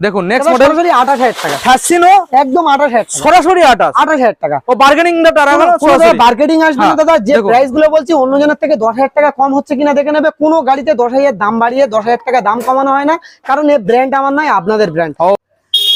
দেখুন next model সরাসরি আঠাশ হাজার টাকা। ফ্যাসিনো একদম আঠাশ হাজার টাকা। সরাসরি আটাশ আঠাশ হাজার টাকা। ও বার্গেনিং দা সরাসরি বার্গেনিং আসবে। না হ্যাঁ, দাদা যে প্রাইসগুলো বলছি অন্য জনের থেকে দশ হাজার টাকা কম হচ্ছে কিনা দেখে নেবে। কোনো গাড়িতে দশ হাজার দাম বাড়িয়ে দশ হাজার টাকা দাম কমানো হয় না কারণ এই ব্র্যান্ড আমার নয় আপনাদের brand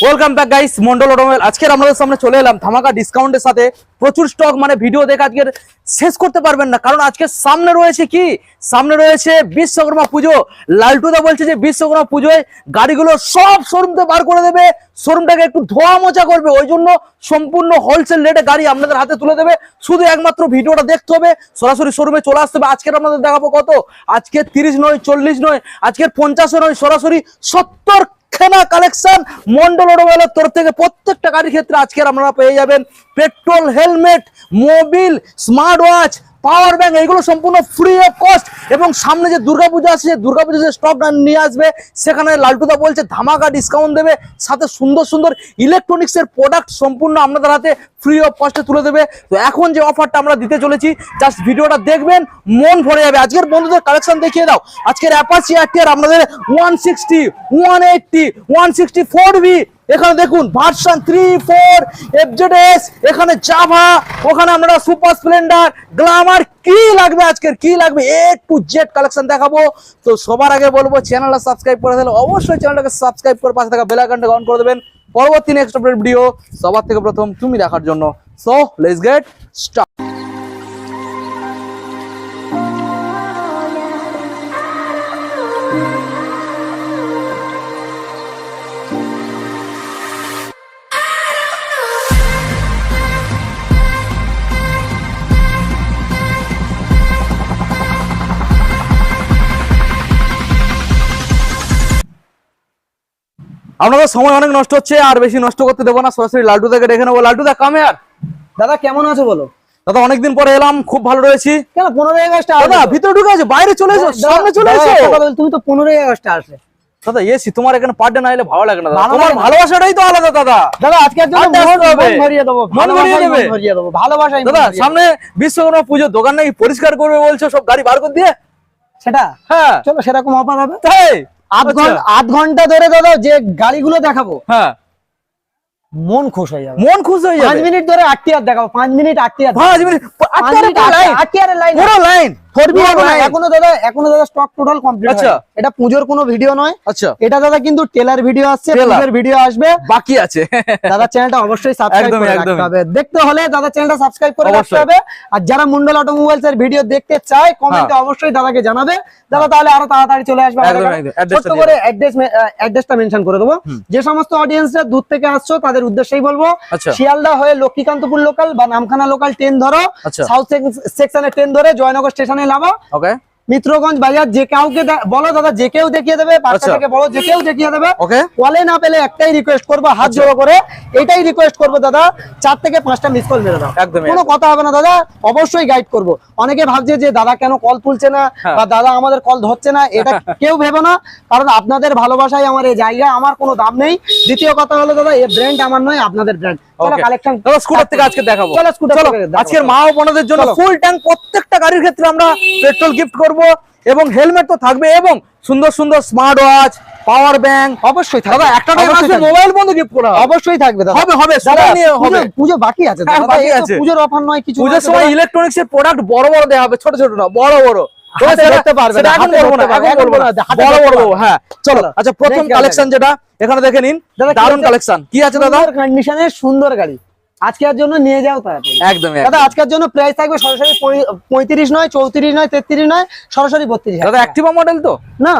welcome back guys Mondal automobile আজকের আমাদের সামনে চলে এলাম ধামাকা ডিসকাউন্টের সাথে। প্রচুর স্টক মানে ভিডিও দেখে আজকের শেষ করতে পারবেন না। কারণ আজকে সামনে রয়েছে কি? সামনে রয়েছে বিশ্বকর্মা পুজো। লালটুদা বলছে যে বিশ্বকর্মা পুজোয় গাড়িগুলো সব শোরুমতে বার করে দেবে। শোরুমটাকে একটু ধোয়া মোচা করবে। ওই জন্য সম্পূর্ণ হোলসেল রেটে গাড়ি আপনাদের হাতে তুলে দেবে। শুধু একমাত্র ভিডিওটা দেখতে হবে। সরাসরি শোরুমে চলে আসতে হবে। আজকের আপনাদের দেখাবো কত? আজকে তিরিশ নয়, চল্লিশ নয়, আজকের পঞ্চাশও নয়, সরাসরি সত্তর খেনা কালেকশন মন্ডল অটোমোবাইলের তরফ থেকে প্রত্যেকটা গাড়ির ক্ষেত্রে আজকের আপনারা পেয়ে যাবেন petrol helmet mobil smart watch power bank, এগুলো সম্পূর্ণ ফ্রি অফ কস্ট এবং সামনে যে দুর্গাপূজা আছে যে দুর্গাপূজা যে স্টক নিয়ে আসবে, সেখানে লালটুদা বলছে, ধামাকা ডিসকাউন্ট দেবে, সাথে সুন্দর সুন্দর ইলেকট্রনিক্স এর প্রোডাক্ট সম্পূর্ণ আপনাদের হাতে ফ্রি অফ কস্টে তুলে দেবে। তো এখন যে অফারটা আমরা দিতে চলেছি জাস্ট ভিডিওটা দেখবেন, মন ভরে যাবে। আজকের বন্ধুদের কালেকশন দেখিয়ে দাও। আজকের অ্যাপাচি আর আপনাদের one sixty one eighty one sixty four এখানে দেখুন ভার্সন থ্রি ফোর এফজেডএস এখানে জাভা ওখানে আমরা সুপার স্প্লেন্ডার গ্লামার কি লাগবে আজকের, কি লাগবে? এ টু জেড কালেকশন দেখাবো। তো সবার আগে বলব, চ্যানেলটা সাবস্ক্রাইব করে দিলে অবশ্যই চ্যানেলটাকে সাবস্ক্রাইব করে পাশে থাকা বেল আইকনটা অন করে দেবেন। পরবর্তী নেক্সট ভিডিও সবার থেকে প্রথম তুমি দেখার জন্য। সো লেটস গেট স্টার্ট আপনাদের সময় অনেক নষ্ট হচ্ছে আর বেশি নষ্ট করতে দেবো না সরাসরি লালটু থেকে ডেকে নেব। লালটু দা কামে আর দাদা কেমন আছো বলো? দাদা অনেকদিন পরে এলাম খুব ভালো রয়েছি। কেন পনেরোই আগস্ট দাদা ভিতরে ঢুকে আছে বাইরে চলে এসো সামনে চলে এসো। তুমি তো পনেরোই আগস্ট আসবে। দাদা এসি তোমার এখানে পার্টে না এলে ভালো লাগে না তোমার ভালোবাসাটাই তো আলাদা দাদা। দাদা দেবো ভালোবাসায় দাদা সামনে বিশ্বকর্মা পুজো দোকান নাকি পরিষ্কার করবে বলছো সব গাড়ি বার করে দিয়ে? সেটা? হ্যাঁ। চলো সেরকম অফার হবে? তাই? আধ আচ্ছা। ঘণ্টা আধ ঘণ্টা ধরে দাদা যে গাড়িগুলো দেখাবো হ্যাঁ। মন খুশ হয়ে যাবে। মন খুশ হয়ে পাঁচ যাবে মিনিট ধরে আটটি আর দেখাবো পাঁচ মিনিট আটটি আর পাঁচ মিনিট লাইন আটটি আর লাইন পুরো লাইন পুরো এখনও। দাদা এখনও দাদা স্টক টোটাল কমপ্লিট আচ্ছা। এটা পুজোর কোনো ভিডিও নয়। আচ্ছা। এটা দাদা কিন্তু টেলার ভিডিও আসছে। পুজোর ভিডিও আসবে। বাকি আছে। দাদা চ্যানেলটা অবশ্যই সাবস্ক্রাইব করে রাখতে হবে। দেখতে হলে দাদা চ্যানেলটা সাবস্ক্রাইব করে রাখতে হবে। আর যারা মন্ডল অটোমোবাইলস এর ভিডিও দেখতে চায় কমেন্টে হ্যাঁ। অবশ্যই দাদাকে জানাবে। দাদা তাহলে আরও তাড়াতাড়ি চলে আসবে। ছোট্ট করে অ্যাড্রেস অ্যাড্রেসটা মেনশন করে দেবো। যে সমস্ত অডিয়েন্সরা দূর থেকে আসছো তাদের উদ্দেশ্যেই বলব আচ্ছা। শিয়ালদা হয়ে লক্ষ্মীকান্তপুর লোকাল বা নামখানা লোকাল ট্রেন ধরো। সাউথ সেকশনে ট্রেন ধরে জয়নগর স্টেশনে নামো ওকে মিত্রগঞ্জ বাজার যে কাউকে বলো দাদা যে কেউ দেখিয়ে দেবে বাচ্চা। থেকে বড় যে কেউ দেখিয়ে দেবে। কলে না পেলে একটাই রিকোয়েস্ট করব হাত আচ্ছা। জোড়ো করে। এটাই রিকোয়েস্ট করব দাদা চার থেকে পাঁচটা মিস কল মেরে দাও। কোনো কথা হবে না দাদা অবশ্যই গাইড করব। অনেকে ভাবছে যে দাদা কেন কল তুলছে না হ্যাঁ। বা দাদা আমাদের কল ধরছে না এটা কেউ ভেবো না কারণ আপনাদের ভালোবাসায় আমার এই জায়গা আমার কোনো দাম নেই। দ্বিতীয় কথা হলো দাদা এই ব্র্যান্ড আমার নয় আপনাদের ব্র্যান্ড চলো কালেকশন দাদা স্কুটার থেকে আজকে দেখাবো। চলো স্কুটার চলো থেকে দেখাবো। আজকের মা ও বোনদের জন্য ফুল ট্যাঙ্ক প্রত্যেকটা গাড়ির ক্ষেত্রে আমরা পেট্রোল গিফট করব এবং হেলমেট তো থাকবে এবং সুন্দর সুন্দর স্মার্ট ওয়াচ পাওয়ার ব্যাংক অবশ্যই থাকবে। একটা টাইম আসবে মোবাইল বন্ধ গিফট করা। অবশ্যই থাকবে দাদা। হবে হবে দাদা নিয়ে হবে। পুজো- বাকি আছে। হ্যাঁ, দাদা বাকি আছে। পুজোর অফার নয় কিছু পুজোর সময় দাদা। ইলেকট্রনিক্স এর প্রোডাক্ট বড় বড় দেওয়া হবে ছোট ছোট না বড় বড়। প্রথম কালেকশন যেটা এখানে দেখে নিন। দারুণ কালেকশন কি আছে দাদা? সুন্দর কন্ডিশনের সুন্দর গাড়ি। আজকের জন্য নিয়ে যাও তাড়াতাড়ি। একদম দাদা আজকের জন্য প্রাইস থাকবে সরাসরি পঁয়ত্রিশ নয় চৌত্রিশ নয় তেত্রিশ নয় সরাসরি বত্রিশ দাদা অ্যাক্টিভা মডেল তো? না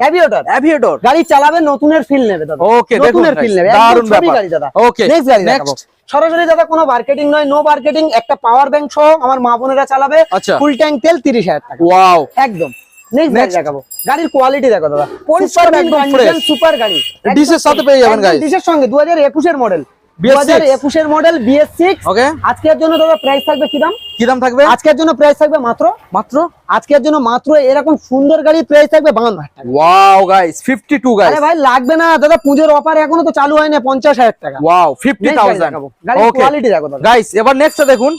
অ্যাভিয়েটর অ্যাভিয়েটর গাড়ি চালাবে নতুনের ফিল নেবে দাদা। ওকে নতুনের ফিল নেবে। দারুণ দারুণ ব্যাপার। গাড়ি দাদা। ওকে নেক্সট গাড়ি দেখাবো। সরাসরি দাদা কোনো মার্কেটিং নয় নো মার্কেটিং একটা পাওয়ার ব্যাংক সহ আমার মা বোনেরা চালাবে। আচ্ছা। ফুল ট্যাঙ্ক তেল তিরিশ হাজার টাকা। ওয়াও একদম। নেক্সট গাড়ি দেখাবো। গাড়ির কোয়ালিটি দেখো দাদা। পরিষ্কার একদম। সুপার গাড়ি। ডিসের সাথে পেয়ে যাবেন গাইস ডিসের সঙ্গে দু হাজার একুশের মডেল দু BS6 হাজার একুশের মডেল বিএস সিক্স ওকে আজকের জন্য দাদা প্রাইস থাকবে কি দাম? কি দাম থাকবে? আজকের জন্য প্রাইস থাকবে মাত্র? মাত্র? আজকের জন্য মাত্র এরকম সুন্দর গাড়ি প্রাইস থাকবে বাউন্ন হাজার টাকা। ওয়াও গাইস 52 গাইস আরে ভাই লাগবে না। দাদা পুজোর অফার এখনও তো চালু হয়নি পঞ্চাশ হাজার টাকা। ওয়াও Next গাড়ি 50000 দেখাবো। ওকে কোয়ালিটি দেখো গাইস এবার নেক্সট দেখুন।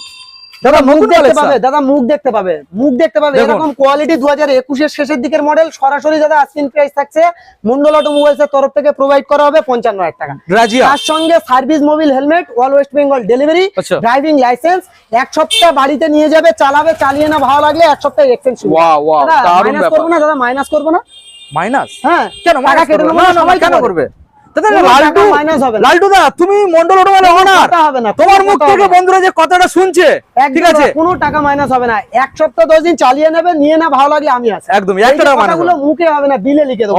দাদা মুখ দেখতে পাবে দাদা মুখ দেখতে পাবে মুখ দেখতে পাবে। এরকম কোয়ালিটি দু হাজার একুশের শেষের দিকের মডেল সরাসরি দাদা আস্কিন প্রাইস থাকছে। মন্ডল অটোমোবাইলস এর তরফ থেকে প্রোভাইড করা হবে পঞ্চান্ন হাজার টাকা। তার সঙ্গে service mobil helmet all West Bengal delivery. Driving licence এক সপ্তাহ বাড়িতে নিয়ে যাবে চালাবে চালিয়ে না ভালো লাগলে এক সপ্তাহ এক্সচেঞ্জ মাইনাস করব না দাদা মাইনাস করব না। মাইনাস হ্যাঁ কেন টাকা কেটে নেব সবাই কেন করবে? তুমি মন্ডল তোমার মুখ থেকে বন্ধুরা যে কথাটা শুনছে ঠিক আছে? কোনো টাকা মাইনাস হবে না। এক সপ্তাহ দশ দিন চালিয়ে নেবে নিয়ে না ভালো লাগলে আমি আছি একদম এই টাকা মাইনাস কথাগুলো মুখে হবে না বিলে লিখে দেবো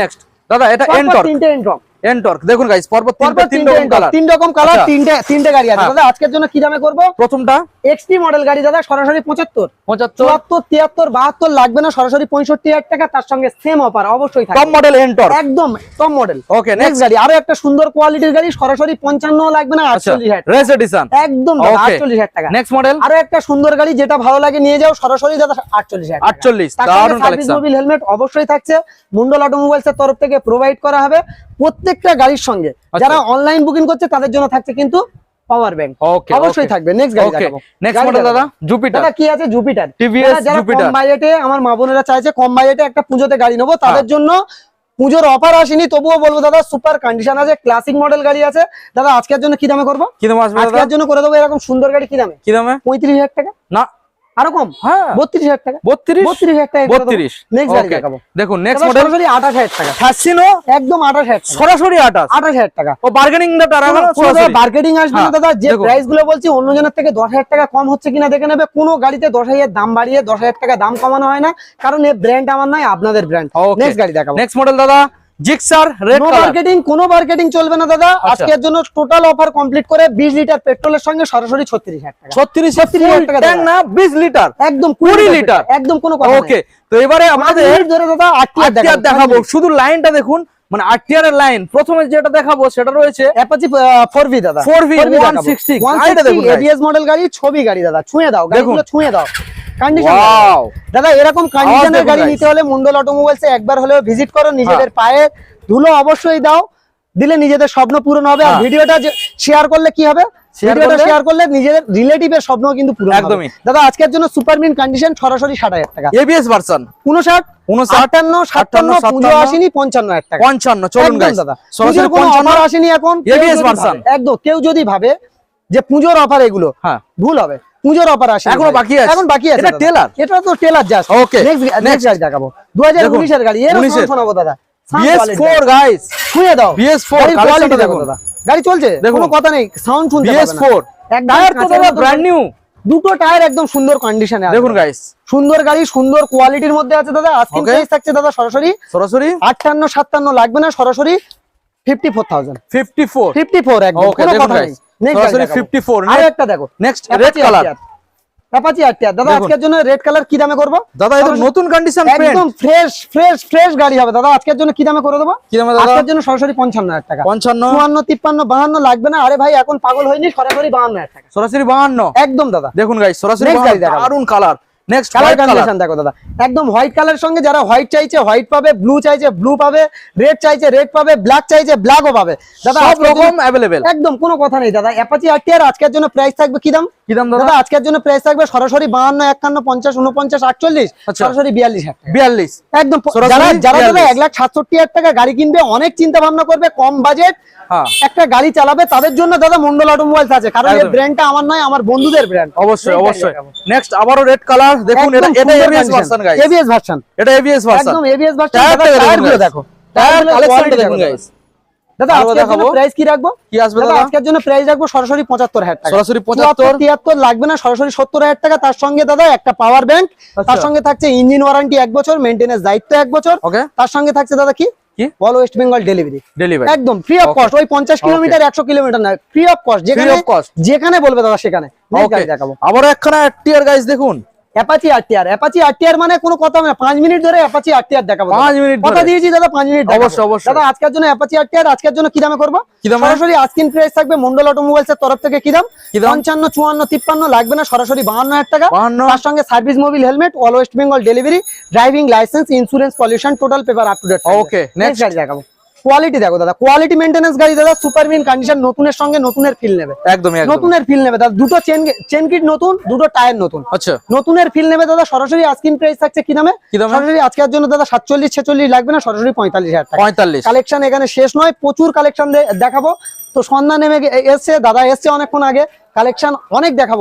নেক্সট দাদা এটা তিনটে এন্ট্রক এন্টর্ক দেখুন গাইস পরপর তিনটে পরপর তিন রকম কালার তিন রকম কালার। তিনটে তিনটে গাড়ি আছে। হ্যাঁ। দাদা আজকের জন্য কি দামে করব? প্রথমটা? এক্সটি মডেল গাড়ি দাদা সরাসরি পঁচাত্তর। 75 চুয়াত্তর তিয়াত্তর বাহাত্তর লাগবে না সরাসরি পঁয়ষট্টি হাজার টাকা তার সঙ্গে সেম অফার অবশ্যই টপ মডেল এন্টর্ক একদম টপ মডেল ওকে নেক্সট গাড়ি আরও একটা সুন্দর কোয়ালিটির গাড়ি সরাসরি পঞ্চান্ন লাগবে না আচ্ছা আটচল্লিশ হাজার রেস এডিশন একদম হাজার টাকা। নেক্সট মডেল আরও একটা সুন্দর গাড়ি যেটা ভালো লাগে নিয়ে যাও সরাসরি দাদা আটচল্লিশ হাজার টাকা। 48 তার দারুণ কালেকশন মোবিল হেলমেট অবশ্যই থাকছে। মুন্ডল অটোমোবাইলস এর তরফ থেকে প্রোভাইড করা হবে। প্রত্যেকটা গাড়ির সঙ্গে আচ্ছা। যারা অনলাইন বুকিং করছে তাদের জন্য থাকছে কিন্তু পাওয়ার ব্যাংক ওকে অবশ্যই থাকবে। নেক্সট গাড়ি দেখাবো। নেক্সট মডেল দাদা জুপিটার দাদা কি আছে? জুপিটার যারা- যারা কম বাজেটে আমার মা বোনেরা চাইছে কম বাজেটে একটা পুজোতে গাড়ি নেব। হ্যাঁ। তাদের জন্য পুজোর অফার আসেনি তবুও বলব দাদা সুপার কন্ডিশন আছে ক্লাসিক মডেল গাড়ি আছে। দাদা আজকের জন্য কি দামে করব? কি দাম আসবে আজকের জন্য করে দেবো এরকম সুন্দর গাড়ি কি দামে? কি দামে? পঁয়ত্রিশ হাজার টাকা। না আরও কম? হ্যাঁ। বত্রিশ হাজার টাকা। 32 বত্রিশ হাজার টাকা বত্রিশ। নেক্সট গাড়ি দেখাবো। দেখুন নেক্সট মডেল সরাসরি আঠাশ হাজার টাকা। ফ্যাসিনো একদম আঠাশ হাজার টাকা। সরাসরি আটাশ আঠাশ হাজার টাকা। ও বার্গেনিং দা টাকা আসবে না হ্যাঁ, দাদা। যে। প্রাইসগুলো বলছি অন্য জনের থেকে দশ হাজার টাকা কম হচ্ছে কিনা দেখে নেবে। কোনো গাড়িতে দশ হাজার দাম বাড়িয়ে দশ হাজার টাকা দাম কমানো হয় না। কারণ এই ব্র্যান্ড আমার নয় আপনাদের ব্র্যান্ড. নেক্সট গাড়ি দেখাবো। নেক্সট মডেল দাদা। জিক্সার রেড মার্কেটিং কোনো মার্কেটিং চলবে না দাদা। আজকের জন্য টোটাল অফার কমপ্লিট করে বিশ লিটার পেট্রোলের সঙ্গে সরাসরি ছত্রিশ হাজার টাকা। 36 36 টাকা ট্যাঙ্ক না 20 লিটার একদম 20 লিটার লিটার। একদম কোনো কথা ওকে তো এবারে আমাদের ধরে দাদা দেখাবো। শুধু লাইনটা দেখুন মানে আরটিআর এর লাইন প্রথমে যেটা দেখাবো সেটা রয়েছে অ্যাপাচি 4V দাদা। 4V 160 গাড়িটা দেখুন guys। এবিএস মডেল গাড়ি ছবি গাড়ি দাদা। ছুঁয়ে দাও গাড়িগুলো ছুঁয়ে দাও। কন্ডিশন দাদা এরকম কন্ডিশনের গাড়ি নিতে হলে মন্ডল অটোমোবাইলস একবার হলেও ভিজিট করো নিজেদের পায়ে ধুলো অবশ্যই দাও দিলে নিজেদের স্বপ্ন পূরণ হবে। আর হ্যাঁ। ভিডিওটা শেয়ার করলে কি হবে? Share ভিডিওটা শেয়ার করলে নিজেদের রিলেটিভের স্বপ্ন কিন্তু পূরণ একদমই। দাদা আজকের জন্য সুপার মিন কন্ডিশন সরাসরি ষাট হাজার টাকা। এবিএস ভার্সন উনষাট 59, আটান্ন সাতান্ন 58, পুজো আসেনি পঞ্চান্ন হাজার টাকা। 55 চলুন গাইস দাদা। সরাসরি পুজোর কোনো অফার আসেনি এখন। কেউ ABS যদি ভাবে- একদম কেউ যদি ভাবে যে পুজোর অফার এগুলো হ্যাঁ। ভুল হবে। পুজোর অফার আসে এখনও বাকি আছে। এখন বাকি আছে এটা টেলার এটা তো টেলার জাস্ট Okay, নেক্সট নেক্সট গাড়ি দেখাবো। 2019 এর গাড়ি। এর 19 শোনাবো দাদা। BS4 গাইস ছুঁয়ে দাও। BS4 গাড়ির collection quality টা দেখো দাদা। গাড়ি চলছে কোনো কথা নেই। সাউন্ড শুনতে BS4 একদম টায়ার তো দাদা ব্র্যান্ড নিউ দুটো টায়ার একদম সুন্দর কন্ডিশনে আছে। দেখুন গাইস সুন্দর গাড়ি সুন্দর কোয়ালিটির মধ্যে আছে দাদা। Okay. প্রাইস থাকছে দাদা সরাসরি। সরাসরি? আটান্ন সাতান্ন লাগবে না সরাসরি fifty four thousand 54 fifty four একদম Okay, কোনো কথা নেই। সরাসরি 54 আর একটা দেখো। Next red colour Apache RTR দাদা দেখুন। আজকের জন্য রেড কালার কি দামে করব? দাদা এটা সরাসরি- নতুন কন্ডিশন একদম ফ্রেশ ফ্রেশ ফ্রেশ গাড়ি হবে। দাদা আজকের জন্য কি দামে করে দেবো? কি দামে দাদা? আজকের জন্য সরাসরি পঞ্চান্ন হাজার টাকা। 55 চুয়ান্ন তিপ্পান্ন বাহান্ন লাগবে না। আরে ভাই এখন পাগল হইনি সরাসরি টাকা। সরাসরি 52 একদম দাদা। দেখুন গাইস সরাসরি 52 দারুণ colour Next colour white colour condition দেখো দাদা একদম হোয়াইট কালার সঙ্গে যারা হোয়াইট চাইছে হোয়াইট পাবে ব্লু চাইছে ব্লু পাবে রেড চাইছে রেড পাবে ব্ল্যাক চাইছে ব্ল্যাকও পাবে দাদা সব আজকের জন্য- রকম अवेलेबल একদম কোনো কথা নেই দাদা অ্যাপাচি আরটিআর আজকের জন্য প্রাইস থাকবে কি দাম কি দাম দাদা দাদা আজকের জন্য প্রাইস থাকবে সরাসরি বাহান্ন একান্ন পঞ্চাশ উনপঞ্চাশ আটচল্লিশ আচ্ছা। সরাসরি বিয়াল্লিশ হাজার টাকা। 42 একদম প- সরাসরি যারা যারা দাদা 42 এক লাখ সাতষট্টি হাজার টাকা গাড়ি কিনবে অনেক চিন্তা ভাবনা করবে কম বাজেট হ্যাঁ একটা গাড়ি চালাবে তাদের জন্য দাদা মন্ডল অটোমোবাইলস আছে কারণ এই একদম। ব্র্যান্ডটা আমার নয় আমার বন্ধুদের ব্র্যান্ড অবশ্যই অবশ্যই নেক্সট আবারও রেড কালার দেখুন এটা এটা ABS version guys ABS version এটা এবিএস ভার্সন একদম এবিএস ভার্সন guys। দেখো। টায়ার কালেকশনটা দেখুন গাইস দাদা আজকের জন্য প্রাইস কি রাখব? কি আসবে দাদা আজকের জন্য প্রাইস রাখব সরাসরি হাজার টাকা। সরাসরি 75 তিয়াত্তর লাগবে না সরাসরি হাজার টাকা। তার সঙ্গে দাদা একটা পাওয়ার ব্যাংক তার আচ্ছা। সঙ্গে থাকছে ইঞ্জিন ওয়ারেন্টি এক বছর মেনটেনেন্স দায়িত্ব এক বছর। ওকে তার সঙ্গে থাকছে দাদা কি? কি? All West Bengal delivery delivery একদম ফ্রি অফ কস্ট ওই পঞ্চাশ কিলোমিটার একশো কিলোমিটার না ফ্রি অফ কস্ট যেখানে। যেখানে বলবে দাদা সেখানে। দেখাবো। আবারও একখানা টিয়ার গাইস দেখুন। অ্যাপাচি আরটিআর অ্যাপাচি আরটিআর মানে কোনো কথা না। পাঁচ মিনিট ধরে অ্যাপাচি আরটিআর দেখাবো দাদা। পাঁচ মিনিট কথা দিয়েছি দাদা পাঁচ মিনিট দেখাবো। অবশ্যই, অবশ্যই। দাদা আজকের জন্য অ্যাপাচি আরটিআর আজকের জন্য কি দামে করব? সরাসরি আজকিন প্রাইস থাকবে মন্ডল অটোমোবাইলস এর তরফ থেকে। কি দাম? কি দাম? পঞ্চান্ন চুয়ান্ন তিপ্পান্ন লাগবে না সরাসরি বাহান্ন হাজার টাকা। 52 তার সঙ্গে service Mobil helmet all West Bengal delivery driving licence insurance pollution total paper up to date okay next দেখাবো। কোয়ালিটি দেখো দাদা কোয়ালিটি মেনটেন্যান্স গাড়ি দাদা সুপার মিন কন্ডিশন নতুনের সঙ্গে নতুনের ফিল নেবে। একদমই একদম নতুনের ফিল নেবে দাদা দুটো চেন চেন কিট নতুন দুটো টায়ার নতুন। আচ্ছা। নতুনের ফিল নেবে দাদা সরাসরি আস্কিন প্রাইস থাকছে কি দামে? দামে? সরাসরি আজকের জন্য দাদা সাতচল্লিশ ছেচল্লিশ লাগবে না সরাসরি পঁয়তাল্লিশ হাজার টাকা। পঁয়তাল্লিশ। কালেকশন এখানে শেষ নয় প্রচুর কালেকশন দেখাবো। তো সন্ধ্যা নেমে এসছে দাদা এসছে অনেকক্ষণ আগে। কালেকশন অনেক দেখাবো।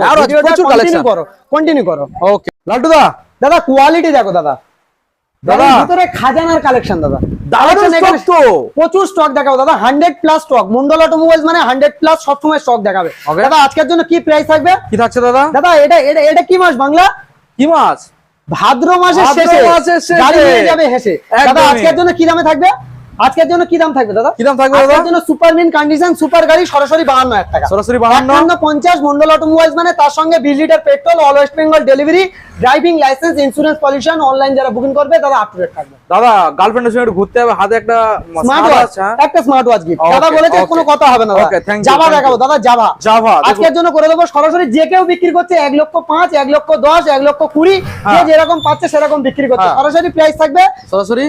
কন্টিনিউ করো কন্টিনিউ করো। ওকে লাল্টু দা। দাদা কোয়ালিটি দেখো দাদা। দাদা। ভিতরে খাজানার কালেকশন দাদা। দারুণ Collection তো। প্রচুর স্টক দেখাবো। দাদা hundred plus stock Mondal automobiles মানে হান্ড্রেড প্লাস সবসময় স্টক দেখাবে. দাদা আজকের জন্য কি প্রাইস থাকবে? কি থাকছে দাদা? দাদা এটা এটা এটা কি মাস বাংলা? কি মাছ ভাদ্র মাসের শেষে। গাড়ি নিয়ে যাবে হেসে। দাদা আজকের জন্য কি দামে থাকবে? আজকের জন্য কি দাম থাকবে দাদা? কি দাম থাকবে দাদা? জন্য সুপার মিন কন্ডিশন সুপার গাড়ি সরাসরি বাহান্ন হাজার টাকা। সরাসরি বাহান্ন? একান্ন পঞ্চাশ মন্ডল অটোমোবাইলস মানে তার সঙ্গে বিশ litre petrol all West Bengal delivery driving licence insurance pollution online যারা বুকিং করবে তারা আপ টু ডেট থাকবে। দাদা গার্লফ্রেন্ডের সঙ্গে একটু ঘুরতে হবে হাতে একটা স্মার্ট ওয়াচ হ্যাঁ? একটা স্মার্ট ওয়াচ গিফট দাদা বলেছে কোনো কথা হবে না Okay, thank you, জাভা দেখাবো দাদা জাভা জাভা আজকের জন্য করে দেবো সরাসরি যে কেউ বিক্রি করছে এক লক্ষ পাঁচ এক লক্ষ দশ এক লক্ষ কুড়ি যে হ্যাঁ। যেরকম পাচ্ছে সেরকম বিক্রি করছে। হ্যাঁ। সরাসরি প্রাইস থাকবে সরাসরি?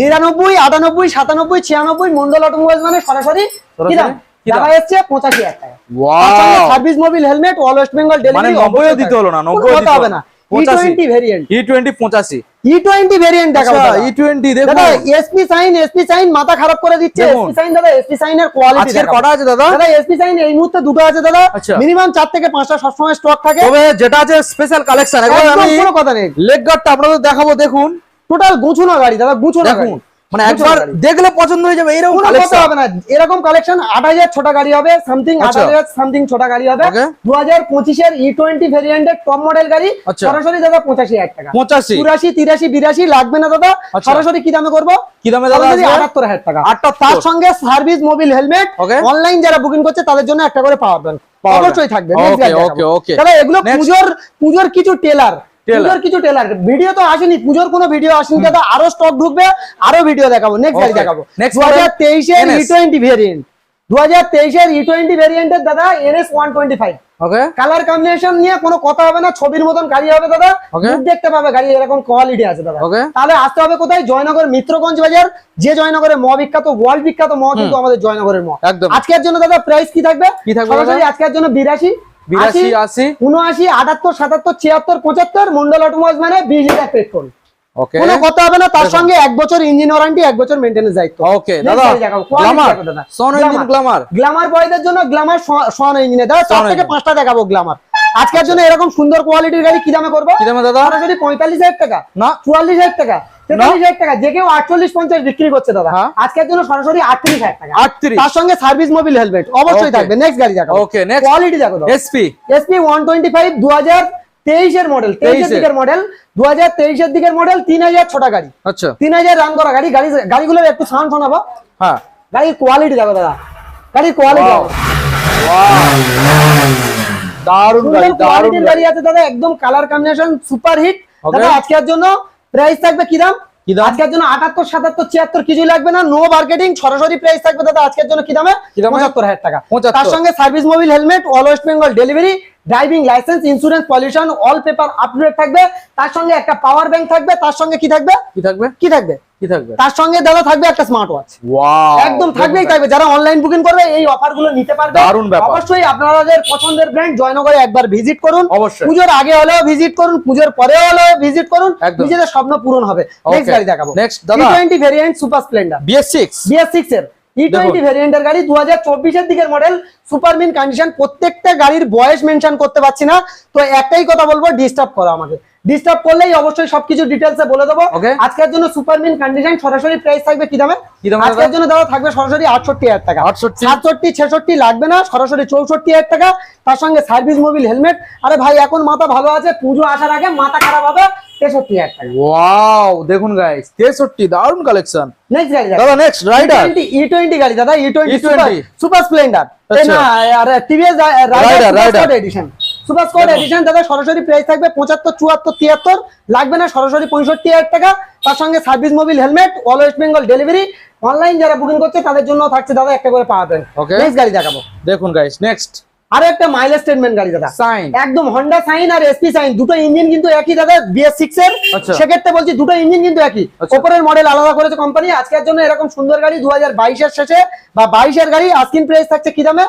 নিরানব্বই আটানব্বই সাতানব্বই ছিয়ানব্বই মন্ডল অটোমোবাইল মানে সরাসরি কি সরাসরি দাম? কি দাম? দেখা যাচ্ছে পঁচাশি হাজার টাকা। Service Mobil helmet all West Bengal delivery নব্বইও দিতে হলো না নব্বই কথা হবে না। ভেরিয়েন্ট পঁচাশি। ভেরিয়েন্ট দেখাবো আচ্ছা দাদা। ই টোয়েন্টি দেখুন। সাইন মাথা খারাপ করে দিচ্ছে। দেখুন। সাইন দাদা কোয়ালিটি কটা আছে দাদা? দাদা এসপি সাইন এই মুহূর্তে দুটো আছে দাদা। আচ্ছা। মিনিমাম চার থেকে পাঁচটা সবসময় স্টক থাকে। যেটা আছে স্পেশাল কালেকশন কথা নেই। লেগ গার্ডটা আপনাদের দেখাবো দেখুন। টোটাল গুছুনো গাড়ি দাদা গুছুনো গাড়ি দেখুন মানে একবার দেখলে পছন্দ হয়ে যাবে এরকম কালেকশন হবে না এরকম কালেকশন আট হাজার ছোট গাড়ি হবে সামথিং আট আচ্ছা। হাজার সামথিং ছোট গাড়ি হবে Okay. দু হাজার পঁচিশের ই টোয়েন্টি ভেরিয়েন্টের টপ মডেল গাড়ি আচ্ছা। সরাসরি দাদা পঁচাশি হাজার টাকা পঁচাশি চুরাশি তিরাশি বিরাশি লাগবে না দাদা আচ্ছা। সরাসরি কি দামে করব কি দামে দাদা সরাসরি আসবে? আটাত্তর হাজার টাকা আটাত্তর। তার সঙ্গে সার্ভিস মোবিল হেলমেট. অনলাইন যারা বুকিং করছে তাদের জন্য একটা করে পাওয়ার ব্যাংক অবশ্যই থাকবে okay, okay. দাদা এগুলো. পুজোর পুজোর কিছু টেলার। পুজোর কিছু টেলার ভিডিও তো আসেনি পুজোর কোনো ভিডিও আসেনি। দাদা আরও স্টক ঢুকবে আরও ভিডিও দেখাবো। নেক্সট গাড়ি দেখাবো। দু হাজার তেইশের ই টোয়েন্টি ভেরিয়েন্ট দু হাজার তেইশের ই টোয়েন্টি ভেরিয়েন্টের দাদা NS one twenty five okay colour combination নিয়ে কোনো কথা হবে না ছবির মতন গাড়ি হবে দাদা। দেখতে পাবে গাড়ি এরকম কোয়ালিটি আছে দাদা। তাহলে আসতে হবে কোথায়? জয়নগর মিত্রগঞ্জ বাজার। যে জয়নগরের ম বিখ্যাত ওয়ার্ল্ড বিখ্যাত ম কিন্তু আমাদের জয়নগরের ম। একদম। আজকের জন্য দাদা প্রাইস কি থাকবে? কি থাকবে আজকের জন্য বিরাশি। বিরাশি আশি উনআশি আটাত্তর সাতাত্তর ছিয়াত্তর পঁচাত্তর মন্ডল অটোমোবাইল মানে বিশ লিটার পেট্রোল কোনো কথা হবে না তার সঙ্গে এক বছর ইঞ্জিন ওয়ারেন্টি এক বছর দায়িত্ব। ওকে দাদা গাড়ি দেখাবো, quality গ্ল্যামার দেখো ইঞ্জিন গ্ল্যামার গ্ল্যামার বয়দের জন্য গ্ল্যামার ইঞ্জিনে দাদা চার থেকে পাঁচটা দেখাবো গ্ল্যামার আজকের জন্য এরকম সুন্দর কোয়ালিটির গাড়ি কি দামে করব? কি দামে দাদা? সরাসরি পঁয়তাল্লিশ হাজার টাকা না। চুয়াল্লিশ হাজার টাকা তেতাল্লিশ হাজার টাকা যে কেউ আটচল্লিশ পঞ্চাশ বিক্রি করছে দাদা। আজকের জন্য সরাসরি আটত্রিশ হাজার টাকা। আটত্রিশ। তার সঙ্গে সার্ভিস মোবিল হেলমেট অবশ্যই Okay. থাকবে। নেক্সট গাড়ি দেখো Okay, next. কোয়ালিটি দেখো দাদা। SP SP one twenty five দু হাজার তেইশের মডেল তেইশের 23 দিকের মডেল দু হাজার তেইশের দিকের মডেল তিন হাজার ছোটা গাড়ি। আচ্ছা। তিন হাজার রান করা গাড়ি। গাড়ি গাড়িগুলোর একটু সাউন্ড শোনাবো। হ্যাঁ। গাড়ির কোয়ালিটি দেখো দাদা। গাড়ির কোয়ালিটি গাড়ি গাড়ি আছে দাদা একদম কালার কম্বিনেশন সুপার হিট দাদা আজকের জন্য প্রাইস থাকবে কি দাম? আজকের জন্য আটাত্তর সাতাত্তর ছিয়াত্তর কিছুই লাগবে না। নো মার্কেটিং সরাসরি প্রাইস থাকবে দাদা। আজকের জন্য কি দামে? পঁচাত্তর হাজার টাকা। 75 তার সঙ্গে service Mobil helmet all West Bengal delivery driving licence insurance pollution all paper update থাকবে। তার সঙ্গে একটা পাওয়ার ব্যাংক থাকবে। তার সঙ্গে কি থাকবে? কি থাকবে? কি থাকবে? কি থাকবে? তার সঙ্গে দাদা থাকবে একটা স্মার্ট ওয়াচ ওয়াও একদম থাকবেই থাকবে। যারা অনলাইন বুকিং করবে এই অফারগুলো নিতে পারবে। দারুণ ব্যাপার। অবশ্যই আপনাদের পছন্দের ব্র্যান্ড জয়নগরে একবার ভিজিট করুন। অবশ্যই। পুজোর আগে হলেও ভিজিট করুন। পুজোর পরে হলেও ভিজিট করুন। নিজেদের স্বপ্ন পূরণ হবে। নেক্সট গাড়ি দেখাবো। Next, দাদা। Twenty variant super Splendor BS six BS six এর। ই টোয়েন্টি ভেরিয়েন্টের গাড়ি দু হাজার চব্বিশের দিকের মডেল সুপার কন্ডিশন প্রত্যেকটা গাড়ির বয়স মেনশন করতে পারছি না। তো একটাই কথা বলব ডিস্টার্ব করো আমাকে। ডিস্টার্ব করলেই অবশ্যই সবকিছু ডিটেলসে বলে দেবো। আজকের জন্য কন্ডিশন সরাসরি প্রাইস থাকবে কি দামে? কি আজকের জন্য দাদা থাকবে সরাসরি আটষট্টি হাজার টাকা। 68 সাতষট্টি ছেষট্টি লাগবে না সরাসরি চৌষট্টি হাজার টাকা। তার সঙ্গে সার্ভিস মোবিল হেলমেট আরে ভাই এখন মাথা ভালো আছে পুজো আসার আগে মাথা খারাপ হবে। তেষট্টি হাজার টাকা। ওয়াও দেখুন গাইস 63 দারুণ কালেকশন নেক্সট গাড়ি দাদা নেক্সট রাইডার ই টোয়েন্টি গাড়ি দাদা E20 সুপার স্প্লেন্ডার। না আর TVS Raider super edition super squad edition দাদা সরাসরি প্রাইস থাকবে পঁচাত্তর চুয়াত্তর তিয়াত্তর। লাগবে না সরাসরি পঁয়ষট্টি হাজার টাকা। তার সঙ্গে service Mobil helmet all West Bengal delivery online যারা বুকিং করছে তাদের জন্য থাকছে দাদা একটা করে পাওয়া যাবে. নেক্সট গাড়ি দেখাবো। দেখুন গাইস নেক্সট আরও একটা মাইলেজ স্টেটমেন্ট গাড়ি দাদা। সাইন একদম হন্ডা সাইন আর এসপি সাইন দুটো ইঞ্জিন কিন্তু একই দাদা বিএস সিক্স এর। আচ্ছা। সেক্ষেত্রে বলছি দুটো ইঞ্জিন কিন্তু একই। আচ্ছা। ওপরের মডেল আলাদা করেছে কোম্পানি আজকের জন্য এরকম সুন্দর গাড়ি দু হাজার বাইশের শেষে বা বাইশের গাড়ি আস্কিন প্রাইস থাকছে কি দামে?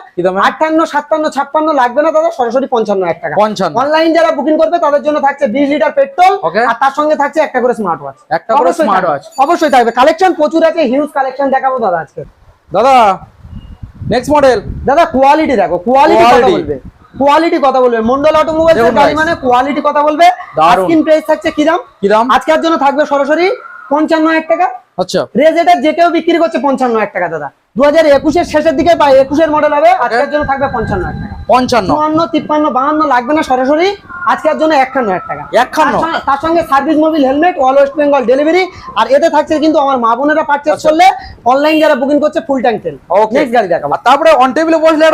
আটান্ন সাতান্ন ছাপ্পান্ন লাগবে না দাদা সরাসরি পঞ্চান্ন এক টাকা। পঞ্চান্ন। অনলাইন যারা বুকিং করবে তাদের জন্য থাকছে বিশ লিটার পেট্রোল আর তার সঙ্গে থাকছে একটা করে স্মার্ট ওয়াচ একটা করে smart watch। অবশ্যই থাকবে। কালেকশন প্রচুর আছে হিউজ কালেকশন দেখাবো দাদা আজকে। দাদা নেক্সট মডেল দাদা কোয়ালিটি দেখো কোয়ালিটি কথা বলবে। কোয়ালিটি কথা বলবে। মন্ডল অটোমোবাইলস এর গাড়ি মানে কোয়ালিটি কথা বলবে। স্ক্রিন আস্কিন প্রাইস থাকছে কি দাম? কি দাম? আজকের জন্য থাকবে সরাসরি পঞ্চান্ন এক টাকা। আচ্ছা। রেজেটার যে কেউ বিক্রি করছে পঞ্চান্ন এক টাকা দাদা। দু হাজার একুশের শেষের দিকে বা একুশের মডেল হবে আজকের জন্য থাকবে পঞ্চান্ন টাকা পঞ্চান্ন চুয়ান্ন তিপ্পান্ন বাহান্ন লাগবে না সরাসরি আজকের জন্য একখান্ন এক টাকা? তার সঙ্গে- service Mobil helmet all West Bengal delivery আর এতে থাকছে কিন্তু আমার মা বোনেরা পারচেস আচ্ছা। করলে অনলাইন যারা বুকিং করছে ফুল ট্যাঙ্ক তেল নেক্সট গাড়ি দেখাবো তারপরে অন টেবিলে বসলে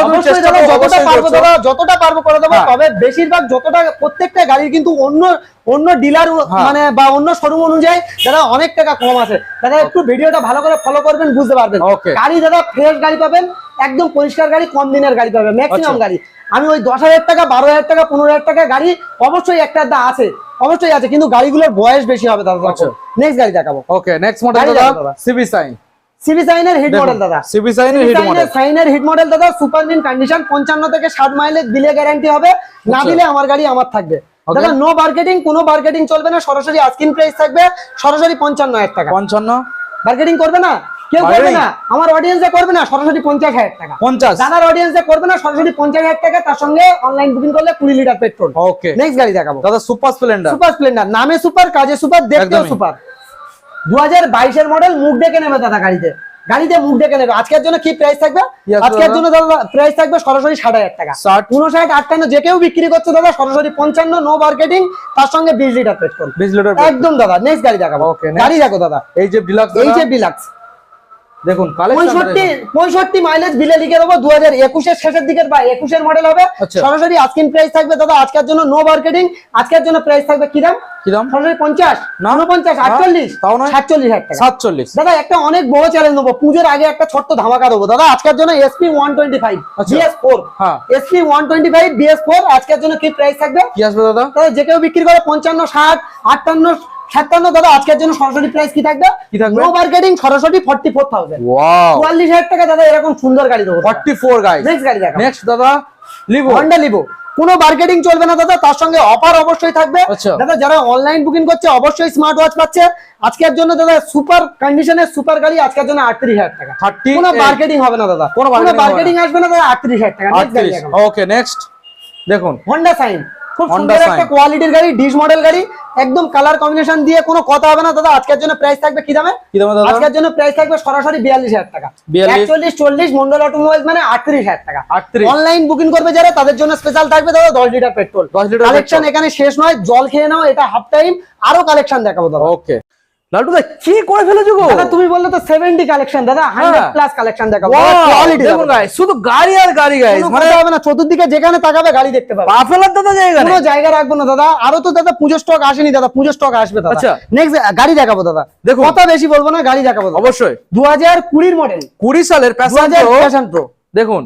যতটা পারব। যতটা পারব করে দেবো হ্যাঁ। তবে বেশিরভাগ যতটা প্রত্যেকটা গাড়ির কিন্তু অন্য অন্য ডিলার হ্যাঁ। মানে বা অন্য শোরুম অনুযায়ী দাদা অনেক টাকা কম আছে দাদা একটু ভিডিওটা ভালো করে ফলো করবেন বুঝতে পারবেন। গাড়ি দাদা ফ্রেশ গাড়ি পাবেন একদম পরিষ্কার গাড়ি কম দিনের গাড়ি পাবেন ম্যাক্সিমাম আচ্ছা। গাড়ি। আমি ওই দশ হাজার টাকা বারো হাজার টাকা পনেরো হাজার টাকা গাড়ি অবশ্যই একটা দা আছে অবশ্যই আছে কিন্তু গাড়িগুলোর বয়স বেশি হবে দাদা আচ্ছা। নেক্সট গাড়ি দেখাবো। ওকে নেক্সট মডেল দাদা সিবি সাইন সিবি সাইনের হিট মডেল দাদা। সিবি সাইনের হিট মডেল সাইনের হিট মডেল দাদা সুপার মিন কন্ডিশন পঞ্চান্ন থেকে ষাট মাইলেজ দিলে গ্যারান্টি হবে। না আচ্ছা। দিলে আমার গাড়ি আমার থাকবে. দাদা নো মার্কেটিং কোনো মার্কেটিং চলবে না সরাসরি আস্কিন প্রাইস থাকবে সরাসরি পঞ্চান্ন এক টাকা। পঞ্চান্ন? মার্কেটিং করবে না? কেউ করবে না? আমার অডিয়েন্সে করবে না সরাসরি পঞ্চাশ হাজার টাকা। পঞ্চাশ? দাদার অডিয়েন্সে করবে না সরাসরি পঞ্চাশ হাজার টাকা তার সঙ্গে অনলাইন বুকিং করলে কুড়ি লিটার পেট্রোল ওকে নেক্সট গাড়ি দেখাবো। দাদা সুপার স্প্লেন্ডার সুপার স্প্লেন্ডার নামে সুপার কাজে সুপার দেখতেও সুপার দু হাজার বাইশের মডেল মুখ ডেকে নেবে দাদা গাড়িতে। গাড়িতে মুখ ডেকে নেবে। আজকের জন্য কি প্রাইস থাকবে? আজকের জন্য দাদা প্রাইস থাকবে সরাসরি ষাট হাজার টাকা। ষাট। উনষাট আটান্ন যে কেউ বিক্রি করছে দাদা সরাসরি পঞ্চান্ন নো মার্কেটিং তার সঙ্গে বিশ লিটার পেট্রোল বিশ লিটার একদম দাদা নেক্সট গাড়ি দেখাবো। গাড়ি দেখো দাদা। এই যে ডিলাক্স এই যে বিলাক্স দেখুন পঁয়ষট্টি পঁয়ষট্টি মাইলেজ বিলে লিখে দেবো দু হাজার একুশের শেষের দিকের বা একুশের মডেল হবে। সরাসরি আজকের প্রাইস থাকবে দাদা আজকের জন্য নো মার্কেটিং আজকের জন্য প্রাইস থাকবে কি দাম? কি সরাসরি পঞ্চাশ না। উনপঞ্চাশ আটচল্লিশ তাও নয়। সাতচল্লিশ হাজার টাকা। সাতচল্লিশ। দাদা একটা অনেক বড় চ্যালেঞ্জ দেবো পুজোর আগে একটা ছোট্ট ধামাকা দেবো। দাদা আজকের জন্য SP one twenty five. BS four SP one twenty five BS four আজকের জন্য কি প্রাইস থাকবে? কি আসবে দাদা? দাদা যে কেউ বিক্রি করে পঞ্চান্ন ষাট আটান্ন সাতান্ন দাদা আজকের জন্য সরাসরি প্রাইস কি থাকবে? কি থাকবে? নো মার্কেটিং সরাসরি ফর্টি ফোর থাউজেন্ড ওয়াও চুয়াল্লিশ হাজার টাকা দাদা এরকম সুন্দর গাড়ি দেবো 44 গাইস নেক্সট গাড়ি দেখো নেক্সট দাদা লিভো হন্ডা লিভো কোনো মার্কেটিং চলবে না দাদা তার সঙ্গে অফার অবশ্যই থাকবে। আচ্ছা। দাদা যারা অনলাইন বুকিং করছে অবশ্যই স্মার্ট ওয়াচ পাচ্ছে। আজকের জন্য দাদা সুপার কন্ডিশনের সুপার গাড়ি আজকের জন্য আটত্রিশ হাজার টাকা। 30 কোনো মার্কেটিং হবে না দাদা। কোনো মার্কেটিং আসবে না দাদা আটত্রিশ হাজার টাকা। Next গাড়ি 38 ওকে নেক্সট দেখুন। হন্ডা সাইন খুব সুন্দর একটা কোয়ালিটির গাড়ি ডিশ মডেল গাড়ি একদম কালার কম্বিনেশন দিয়ে কোনো কথা হবে না। দাদা আজকের জন্য প্রাইস থাকবে কি দামে? কি দামে দাদা? আজকের জন্য প্রাইস থাকবে সরাসরি বিয়াল্লিশ হাজার টাকা। 42 একচল্লিশ চল্লিশ মন্ডল অটোমোবাইল মানে আটত্রিশ হাজার টাকা। 38 অনলাইন বুকিং করবে যারা তাদের জন্য স্পেশাল থাকবে দাদা দশ লিটার পেট্রোল 10 লিটার কালেকশন এখানে শেষ নয় জল খেয়ে নাও এটা হাফ টাইম আরও কালেকশন দেখাবো দাদা। ওকে লালটু দা কি করে ফেলেছো গো? দাদা তুমি বললে তো সেভেন্টি কালেকশন দাদা হান্ড্রেড হ্যাঁ। প্লাস কালেকশন দেখাবো। কোয়ালিটি দেখুন গাইস শুধু গাড়ি আর গাড়ি গাইস মানে হবে না চতুর্দিকে যেখানে তাকাবে গাড়ি দেখতে পাবে। দাদা জায়গা কোনো জায়গা রাখব না দাদা। আরও তো দাদা পুজো স্টক আসেনি দাদা পুজো স্টক আসবে দাদা। আচ্ছা। নেক্সট গাড়ি দেখাবো দাদা। কথা বেশি বলব না গাড়ি দেখাবো অবশ্যই। মডেল সালের প্যাশন প্রো দেখুন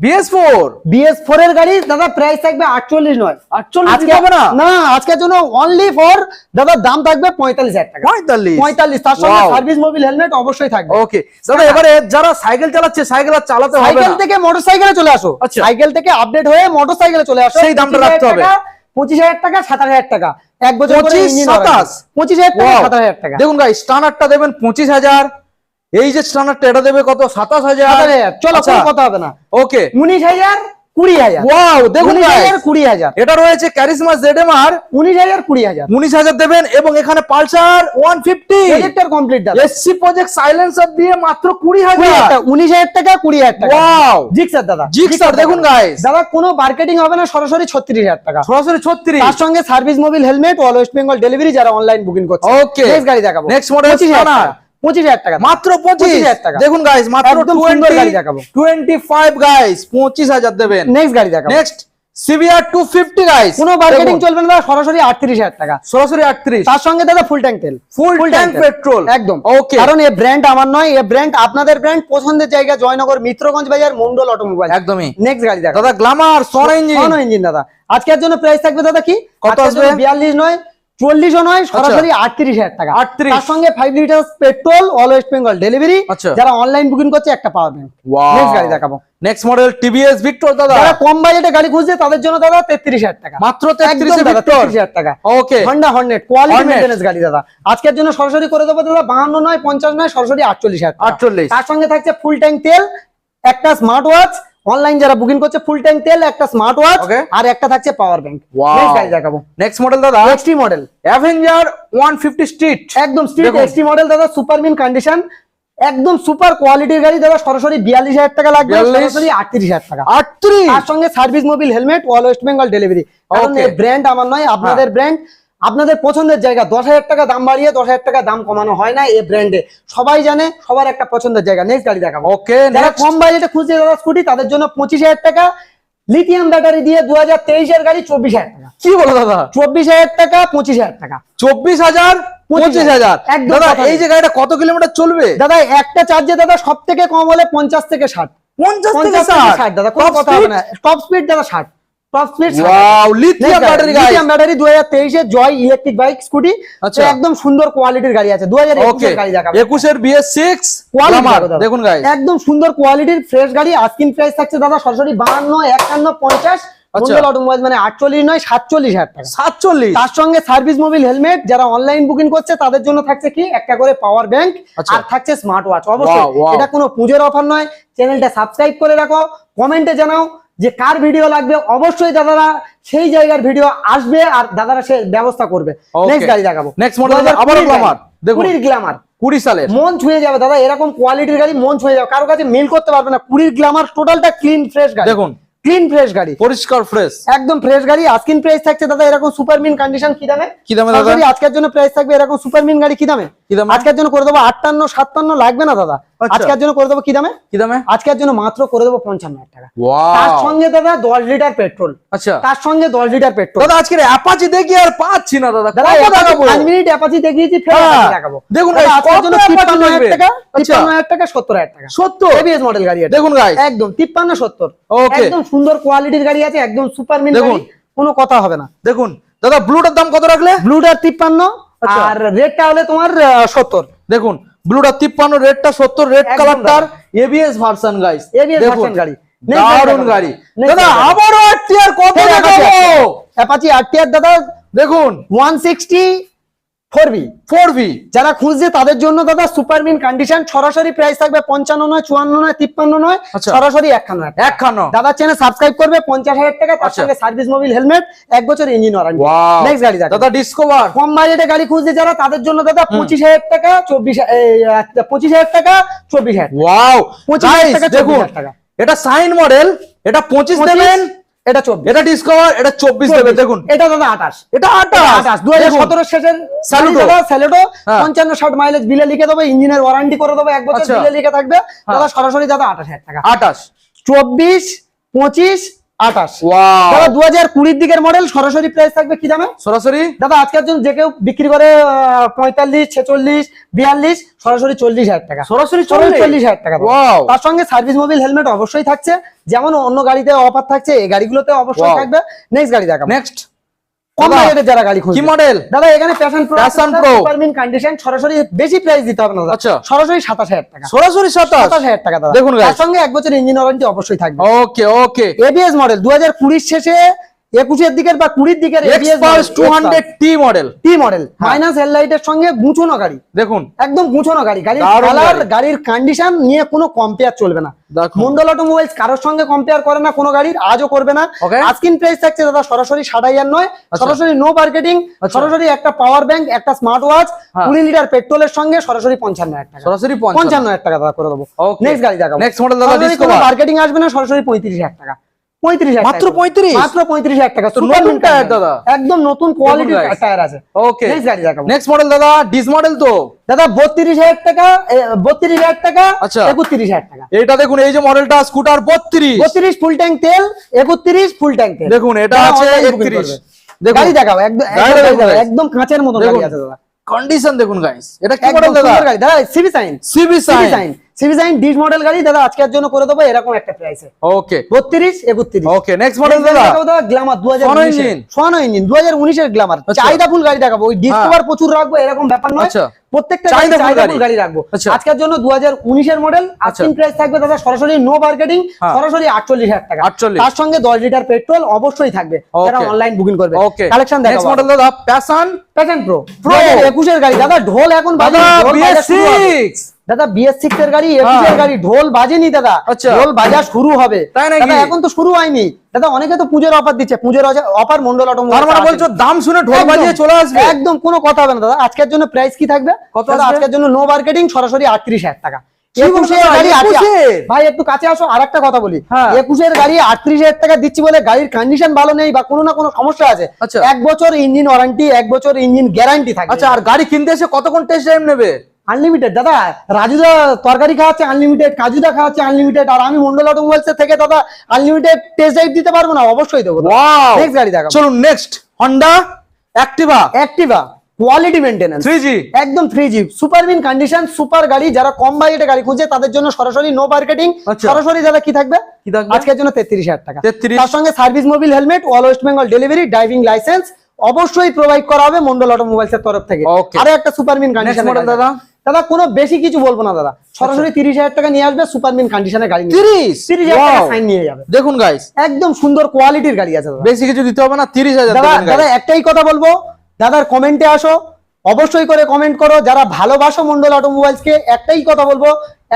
বিএস ফোর? বিএস ফোর এর গাড়ি দাদা প্রাইস থাকবে আটচল্লিশ নয়। আটচল্লিশ আজকে হবে না? না আজকের জন্য অনলি ফর দাদা দাম থাকবে পঁয়তাল্লিশ হাজার টাকা। পঁয়তাল্লিশ? পঁয়তাল্লিশ তার সঙ্গে সার্ভিস মোবিল হেলমেট অবশ্যই থাকবে। ওকে দাদা এবারে যারা সাইকেল চালাচ্ছে সাইকেল আর চালাতে হবে সাইকেল থেকে মোটর সাইকেলে চলে আসো। আচ্ছা। সাইকেল থেকে আপডেট হয়ে মোটর সাইকেলে চলে আসো। সেই দামটা রাখতে হবে। পঁচিশ হাজার টাকা সাতাশ হাজার টাকা। এক বছর 25, 27 পঁচিশ হাজার টাকা. সাতাশ হাজার টাকা। দেখুন গাই স্টানারটা দেবেন পঁচিশ হাজার এই যে স্টানারটা এটা দেবে কত? সাতাশ হাজার। চলো আচ্ছা, কথা হবে না। ওকে উনিশ হাজার কুড়ি হাজার। ওয়াও দেখুন কুড়ি হাজার। এটা রয়েছে ক্যারিসমা জেডএমআর উনিশ হাজার কুড়ি হাজার। উনিশ হাজার দেবেন এবং এখানে Pulsar one fifty complete SC project silencer দিয়ে মাত্র কুড়ি হাজার। হাজার উনিশ হাজার টাকা কুড়ি হাজার টাকা। ওয়াও জিক্সার দাদা। জিক্সার দেখুন গাইস দাদা কোনো মার্কেটিং হবে না সরাসরি ছত্রিশ হাজার টাকা। সরাসরি ছত্রিশ। তার সঙ্গে service Mobil helmet all West Bengal delivery যারা অনলাইন বুকিং করছে। ওকে নেক্সট গাড়ি দেখাবো। নেক্সট মডেল পঁচিশ হাজার টাকা। হাজার মাত্র পঁচিশ। 25,000 টাকা। দেখুন গাইস মাত্র সুন্দর গাড়ি দেখাবো। টোয়েন্টি ফাইভ গাইস পঁচিশ হাজার দেবেন। নেক্সট গাড়ি দেখাবো। Next CBR two fifty guys কোনো মার্কেটিং চলবে না দাদা, সরাসরি আটত্রিশ হাজার টাকা। সরাসরি আটত্রিশ। তার সঙ্গে দাদা ফুল ট্যাঙ্ক তেল। ফুল ট্যাঙ্ক পেট্রোল একদম। ওকে কারণ এই ব্র্যান্ড আমার নয় এই ব্র্যান্ড আপনাদের ব্র্যান্ড পছন্দের জায়গা জয়নগর মিত্রগঞ্জ বাজার মন্ডল অটোমোবাইল একদমই। নেক্সট গাড়ি দেখা দাদা গ্লামার সন ইঞ্জিন ইঞ্জিন দাদা। আজকের জন্য প্রাইস থাকবে দাদা কি? কত আসবে? বিয়াল্লিশ নয় চল্লিশও নয় সরাসরি আটত্রিশ হাজার টাকা। 38 তার সঙ্গে five litre petrol all West Bengal delivery আচ্ছা। যারা অনলাইন বুকিং করছে একটা পাওয়ার ব্যাংক নেক্সট গাড়ি দেখাবো। নেক্সট মডেল টিভিএস ভিক্টর দাদা। যারা কম বাজেটে গাড়ি খুঁজছে তাদের জন্য দাদা তেত্রিশ হাজার টাকা। মাত্র একদম 33 এ দাদা, ভিক্টর 33,000 টাকা। ওকে কোয়ালিটি। মেইনটেনেন্স গাড়ি দাদা। আজকের জন্য সরাসরি করে দেবো দাদা বাহান্ন নয় পঞ্চাশ নয় সরাসরি আটচল্লিশ হাজার টাকা। 48 তার সঙ্গে থাকছে ফুল ট্যাঙ্ক তেল একটা স্মার্ট ওয়াচ অনলাইন যারা বুকিং করছে ফুল ট্যাঙ্ক তেল একটা স্মার্ট ওয়াচ আর একটা থাকছে পাওয়ার ব্যাংক Wow. গাড়ি দেখাবো। নেক্সট মডেল দাদা? এক্সটি মডেল অ্যাভেঞ্জার 150 স্ট্রিট একদম স্ট্রিট। এক্সটি মডেল দাদা সুপার মিন কন্ডিশন একদম সুপার কোয়ালিটির গাড়ি দাদা সরাসরি বিয়াল্লিশ হাজার টাকা লাগবে সরাসরি আটত্রিশ হাজার টাকা। 38 তার সঙ্গে service Mobil helmet all West Bengal delivery কারণ. ব্র্যান্ড আমার নয় আপনাদের ব্র্যান্ড আপনাদের পছন্দের জায়গা দশ হাজার টাকা দাম বাড়িয়ে দশ হাজার টাকা দাম কমানো হয় না এই ব্র্যান্ডে সবাই জানে সবার একটা পছন্দের জায়গা। নেক্সট গাড়ি দেখাবো। ওকে যারা কম বাজেটে খুঁজছে দাদা স্কুটি তাদের জন্য পঁচিশ হাজার টাকা লিথিয়াম ব্যাটারি দিয়ে দু হাজার তেইশের গাড়ি চব্বিশ হাজার টাকা। কি বলো দাদা? চব্বিশ হাজার টাকা পঁচিশ হাজার টাকা। চব্বিশ হাজার পঁচিশ হাজার। দাদা এই যে গাড়িটা কত কিলোমিটার চলবে? দাদা একটা চার্জে দাদা সব থেকে কম হলে পঞ্চাশ থেকে ষাট। পঞ্চাশ থেকে ষাট? দাদা কোনো কথা হবে না। টপ স্পিড দাদা ষাট। ব্যাটারি দু হাজার তেইশে জয় ইলেকট্রিক বাইক স্কুটি আচ্ছা। একদম সুন্দর কোয়ালিটির গাড়ি আছে। দু হাজার গাড়ি একুশের বিএস সিক্স। দেখুন একদম সুন্দর কোয়ালিটির ফ্রেশ গাড়ি। আস্কিন প্রাইস থাকছে দাদা সরাসরি বাহান্ন একান্ন পঞ্চাশ। আচ্ছা। অটোমোবাইল মানে আটচল্লিশ নয় সাতচল্লিশ হাজার টাকা। সাতচল্লিশ? তার সঙ্গে সার্ভিস মোবিল হেলমেট যারা অনলাইন বুকিং করছে তাদের জন্য থাকছে কি? একটা করে পাওয়ার ব্যাংক আচ্ছা। আর থাকছে স্মার্ট ওয়াচ অবশ্যই. এটা কোনো পুজোর অফার নয়। চ্যানেলটা সাবস্ক্রাইব করে রাখো। কমেন্টে জানাও। যে কার ভিডিও লাগবে অবশ্যই দাদারা সেই জায়গার ভিডিও আসবে আর দাদারা সে ব্যবস্থা করবে। নেক্সট গাড়ি দেখাবো। Next model আবারও glamour, দেখুন। কুড়ির গ্ল্যামার মন ছুঁয়ে যাবে দাদা এরকম কোয়ালিটির গাড়ি মন ছুঁয়ে যাবে। কারও কাছে মিল করতে পারবে না। কুড়ির গ্ল্যামার টোটালটা ক্লিন ফ্রেশ গাড়ি। দেখুন। ক্লিন ফ্রেশ গাড়ি। পরিষ্কার ফ্রেশ একদম ফ্রেশ গাড়ি। প্রাইস থাকছে দাদা এরকম সুপার মিন কন্ডিশন কি দামে? কি দামে দাদা? আজকের জন্য প্রাইস থাকবে এরকম সুপার মিন গাড়ি কি দামে? আজকের জন্য করে দেবো আটান্ন সাতান্ন লাগবে না দাদা। আজকের জন্য করে দেবো কি দামে? কি দামে? আজকের জন্য মাত্র করে দেবো পঞ্চান্ন হাজার টাকা। তার সঙ্গে দাদা দশ লিটার পেট্রোল। আচ্ছা। তার সঙ্গে দশ লিটার পেট্রোল। দাদা আজকের অ্যাপাচি দেখি আর পাচ্ছি না দাদা? পাঁচ মিনিট অ্যাপাচি দেখিয়েছি ফের হ্যাঁ। দেখাবো। দেখুন আজকের জন্য তিপ্পান্ন হাজার টাকা আচ্ছা। তিপ্পান্ন হাজার টাকা সত্তর হাজার টাকা। সত্তর? এবিএস মডেল গাড়ি দেখুন একদম তিপ্পান্ন সত্তর. একদম সুন্দর কোয়ালিটির গাড়ি আছে একদম সুপার মিন গাড়ি কোনো কথা হবে না। দেখুন দাদা ব্লুটার দাম কত রাখলে? ব্লুটার তিপ্পান্ন আচ্ছা। আর রেডটা হলে তোমার সত্তর। দেখুন ব্লুটা তিপ্পান্ন রেডটা সত্তর রেড একদম কালারটার ABS version guys ABS version গাড়ি। দারুণ গাড়ি। দাদা গাড়ি আর আবারও আরটিআর কত দেখাবো? অ্যাপাচি আরটিআর দাদা দেখুন। One sixty four B four V যারা খুঁজছে তাদের জন্য দাদা সুপার মিন কন্ডিশন সরাসরি প্রাইস থাকবে পঞ্চান্ন নয় চুয়ান্ন নয় তিপ্পান্ন নয় আচ্ছা। সরাসরি একখান। একখানো। দাদা চ্যানেল সাবস্ক্রাইব করবে পঞ্চাশ হাজার টাকা তার আচ্ছা। সঙ্গে সার্ভিস মোবিল হেলমেট এক বছর ইঞ্জিন ওয়ারেন্টি নেক্সট গাড়ি দাদা ডিসকভার কম বাজেটে গাড়ি খুঁজছে যারা তাদের জন্য দাদা পঁচিশ হাজার টাকা চব্বিশ পঁচিশ হাজার টাকা চব্বিশ হাজার ওয়াও 25,000 গাইস টাকা, দেখুন 24,000 টাকা। এটা সাইন মডেল এটা পঁচিশ দেবেন। এটা চব্বিশ। এটা ডিসকভার এটা চব্বিশ দেবে দেখুন। এটা দাদা আঠাশ। এটা আঠাশ। আঠাশ। দু হাজার সতেরো শেষের Saluto। স্যালুটো হ্যাঁ। পঞ্চান্ন ষাট মাইলেজ বিলে লিখে দেবে ইঞ্জিনের ওয়ারেন্টি করে দেবে এক বছর আচ্ছা। বিলে লিখে থাকবে। দাদা সরাসরি দাদা আঠাশ হাজার টাকা। আঠাশ। চব্বিশ পঁচিশ আঠাশ। ওয়াও দাদা দু হাজার কুড়ির দিকের মডেল সরাসরি প্রাইস থাকবে কি দামে? সরাসরি? দাদা আজকের জন্য যে কেউ বিক্রি করে পঁয়তাল্লিশ ছেচল্লিশ বিয়াল্লিশ সরাসরি চল্লিশ হাজার টাকা। সরাসরি চল্লিশ? হাজার টাকা তার সঙ্গে সার্ভিস মোবিল হেলমেট অবশ্যই থাকছে। যেমন অন্য গাড়িতে অফার থাকছে এই গাড়িগুলোতে অবশ্যই থাকবে। নেক্সট গাড়ি দেখা নেক্সট কম যারা গাড়ি কি মডেল দাদা এখানে প্যাশন প্রো কন্ডিশন সরাসরি বেশি প্রাইস দিতে হবে না আচ্ছা। সরাসরি সাতাশ হাজার টাকা। সরাসরি সাতাশ? সাতাশ হাজার টাকা দাদা। দেখুন। তার সঙ্গে এক বছর ইঞ্জিন ওয়ারেন্টি অবশ্যই থাকবে। ওকে ওকে এবিএস মডেল দু হাজার কুড়ির শেষে একুশের দিকের বা কুড়ির দিকের two hundred T model T model. Minus হেডলাইটের সঙ্গে গুছানো গাড়ি। দেখুন। একদম গুছানো গাড়ি। গাড়ির কালার গাড়ির কন্ডিশন নিয়ে কোনো কম্পেয়ার চলবে না। মন্ডল অটোমোবাইলস কারোর সঙ্গে কম্পেয়ার করে না কোনো গাড়ির আজও করবে না। আজকিন প্রাইস থাকছে দাদা সরাসরি ষাট হাজার নয় আচ্ছা। সরাসরি নো মার্কেটিং আচ্ছা। সরাসরি একটা পাওয়ার ব্যাংক একটা স্মার্ট ওয়াচ হ্যাঁ। কুড়ি লিটার পেট্রোলের সঙ্গে সরাসরি পঞ্চান্ন হাজার টাকা। সরাসরি পঞ্চান্ন। হাজার টাকা দাদা করে দেবো। নেক্সট গাড়ি দেখাবো। Next model দাদা। মার্কেটিং আসবে না সরাসরি পঁয়ত্রিশ হাজার টাকা। পঁয়ত্রিশ মাত্র টাকা। 35? মাত্র পঁয়ত্রিশ হাজার টাকা। নতুন টায়ার দাদা। একদম নতুন কোয়ালিটির টায়ার আছে। ওকে Next গাড়ি দেখাবো। নেক্সট মডেল দাদা ডিস মডেল তো? দাদা বত্রিশ হাজার টাকা বত্রিশ হাজার টাকা আচ্ছা। একত্রিশ হাজার টাকা। এটা দেখুন এই যে মডেলটা স্কুটার বত্রিশ। বত্রিশ ফুল ট্যাঙ্ক তেল একত্রিশ ফুল ট্যাঙ্ক তেল। দেখুন, এটা আছে online booking 31 করবে। দেখুন। গাড়ি একদম কাঁচের মতো গাড়ি আছে দাদা। কন্ডিশন দেখুন গাইস এটা কি মডেল দাদা? Shine CB Shine Shine CV model গাড়ি দাদা আজকের জন্য করে দেবো এরকম একটা প্রাইসে ওকে বত্রিশ একত্রিশ। ওকে নেক্সট মডেল দাদা। গ্লামার দু হাজার Sono engine? ইঞ্জিন দু হাজার উনিশের। চাহিদা ফুল গাড়ি দেখাবো ওই ডিসকভার প্রচুর রাখব এরকম ব্যাপার নয়। আচ্ছা। প্রত্যেকটা চাহিদা চাহিদা full চাহিদা গাড়ি। রাখব। আজকের জন্য দু হাজার উনিশের মডেল। আস্কিং প্রাইস থাকবে দাদা সরাসরি নো মার্কেটিং। সরাসরি আটচল্লিশ হাজার টাকা। তার সঙ্গে দশ লিটার পেট্রোল অবশ্যই থাকবে। যারা অনলাইন বুকিং করবে। কালেকশন নেক্সট মডেল দাদা প্যাশন প্যাশন প্রো একুশের গাড়ি। দাদা ঢোল এখন বাজেনি, ঢোল বাজা শুরু হবে। বিএস6 দাদা বিএস সিক্স এর গাড়ি একুশের হ্যাঁ। গাড়ি ঢোল বাজেনি দাদা। আচ্ছা। ঢোল বাজা শুরু হবে। দাদা এখন তো শুরু হয়নি। দাদা অনেকে তো পুজোর অফার দিচ্ছে। পুজোর অফার মন্ডল তার মানে বলছো দাম শুনে ঢোল বাজিয়ে চলে আসবে? একদম কোনো কথা হবে না দাদা। আজকের জন্য প্রাইস কি থাকবে? কত আজকের জন্য নো মার্কেটিং সরাসরি আটত্রিশ হাজার টাকা? ভাই? একটু কাছে আসো আর একটা কথা বলি। হ্যাঁ। একুশের গাড়ি আটত্রিশ হাজার টাকা দিচ্ছি বলে গাড়ির কন্ডিশন ভালো নেই বা কোনো না কোনো সমস্যা আছে। আচ্ছা। এক বছর ইঞ্জিন ওয়ারেন্টি এক বছর ইঞ্জিন গ্যারান্টি থাকে আচ্ছা আর গাড়ি কিনতে এসে কতক্ষণ টেস্ট টাইম নেবে? আনলিমিটেড দাদা রাজুদা তরকারি খাওয়াচ্ছে আনলিমিটেড কাজুদা খাওয়াচ্ছে আনলিমিটেড আর আমি মন্ডল অটোমোবাইলস থেকে দাদা আনলিমিটেড টেস্ট ড্রাইভ দিতে পারব না অবশ্যই দেবো নেক্সট গাড়ি দেখাবো। চলুন next Honda Activa Activa quality maintenance 3G একদম three G super mint condition super গাড়ি যারা কম বাজেটে গাড়ি খুঁজে তাদের জন্য সরাসরি নো মার্কেটিং আচ্ছা। সরাসরি দাদা কি থাকবে? আজকের জন্য তেত্রিশ হাজার টাকা। 33 তার সঙ্গে service Mobil helmet all West Bengal delivery driving licence অবশ্যই প্রোভাইড করা হবে মন্ডল অটোমোবাইলস এর তরফ থেকে. আরও একটা সুপার মিন কন্ডিশন দাদা? দাদা কোনো বেশি কিছু বলব না দাদা। সরাসরি তিরিশ হাজার টাকা নিয়ে আসবে সুপার মিন কন্ডিশনের গাড়ি 30 তিরিশ? হাজার টাকা সাইন নিয়ে যাবে। দেখুন গাইস একদম সুন্দর কোয়ালিটির গাড়ি আছে বেশি কিছু দিতে হবে না 30000 দাদা দাদা একটাই কথা বলব দাদার কমেন্টে আসো অবশ্যই করে কমেন্ট করো যারা ভালোবাসো মন্ডল অটোমোবাইলস কে একটাই কথা বলব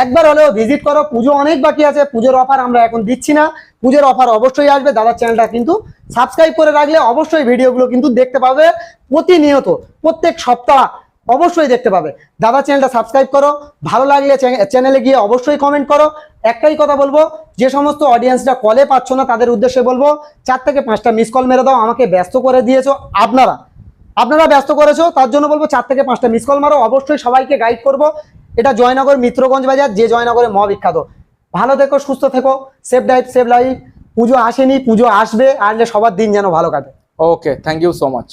একবার হলেও ভিজিট করো পুজো অনেক বাকি আছে পুজোর অফার আমরা এখন দিচ্ছি না পুজোর অফার অবশ্যই আসবে দাদার চ্যানেলটা কিন্তু সাবস্ক্রাইব করে রাখলে অবশ্যই ভিডিওগুলো কিন্তু দেখতে পাবে প্রতিনিয়ত প্রত্যেক সপ্তাহ অবশ্যই দেখতে পাবে। দাদা চ্যানেলটা সাবস্ক্রাইব করো, ভালো লাগলে চ্যানেলে গিয়ে অবশ্যই কমেন্ট করো। একটাই কথা বলব, যে সমস্ত অডিয়েন্সরা কলে পাচ্ছ না, তাদের উদ্দেশ্যে বলব, চার থেকে পাঁচটা মিস কল মেরে দাও, আমাকে ব্যস্ত করে দিয়েছ আপনারা। আপনারা ব্যস্ত করেছ, তার জন্য বলব চার থেকে পাঁচটা মিস কল মারো, অবশ্যই সবাইকে গাইড করব। এটা জয়নগর মিত্রগঞ্জ বাজার, যে জয়নগরে মহাবিখ্যাত। ভালো থেকো, সুস্থ থেকো সেফ লাইফ সেফ লাইফ পুজো আসেনি, পুজো আসবে, আসলে সবার দিন যেন ভালো কাটে। Okay thank you so much